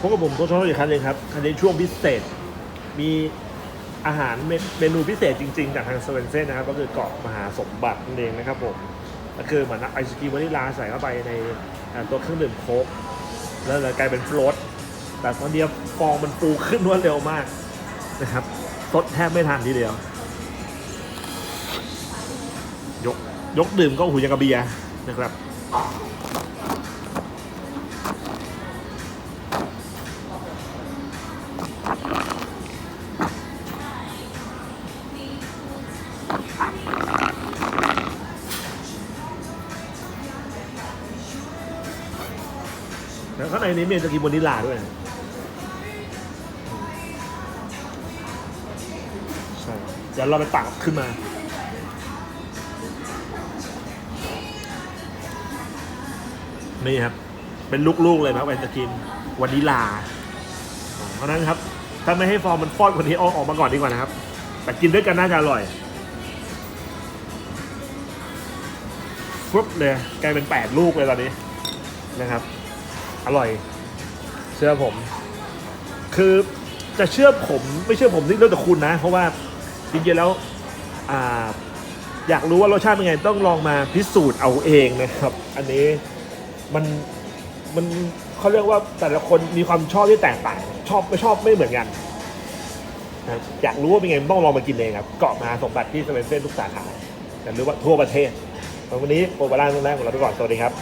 พบกับผมโตัวชอบอีกครั้งหนึงครับคันนี้ช่วงพิเศษ มีอาหารเมนูพิเศษจริงๆ จากทางสเวนเซ่นนะครับ ก็คือเกาะมหาสมบัตินั่นเองนะครับผมก็คือเหมือนไอศกรีมวานิลาใส่เข้าไปในตัวเครื่องดื่มโค้กแล้วกลายเป็นฟลอตแต่ตอนเดียวฟองมันฟูขึ้นรวดเร็วมากนะครับสดแทบไม่ทันทีเดียว ยกยกดื่มก็หูยังกระเบียนะครับ แล้วข้างในนี้มีไอศกรีมวานิลลาด้วยนะใช่เดี๋ยวเราไปตักขึ้นมา นี่ครับ เป็นลูกๆเลยนะไอศกรีมวานิลลาเพราะฉะนั้นครับ ถ้าไม่ให้ฟองมันฟอดกว่านี้เอาออกมาก่อนดีกว่านะครับ แต่กินด้วยกันน่าจะอร่อย ฟึบเลยกลายเป็นแปดลูกเลยตอนนี้นะครับ อร่อย เชื่อผม คือจะเชื่อผมไม่เชื่อผมนี่เรื่องแต่คุณนะ เพราะว่าจริงๆแล้วอ่าอยากรู้ว่ารสชาติเป็นไงต้องลองมาพิสูจน์เอาเองนะครับ อันนี้มันมันเขาเรียกว่าแต่ละคนมีความชอบที่แตกต่าง ชอบไม่ชอบไม่เหมือนกันนะอยากรู้ว่าเป็นไงต้องลองมากินเองครับเกาะมาสมบัติที่เซเว่นเซนทุกสาขาแต่รู้ว่าทั่วประเทศ วันนี้โปรบาร่าตรงแรกของเราไปก่อนสวัสดีครับ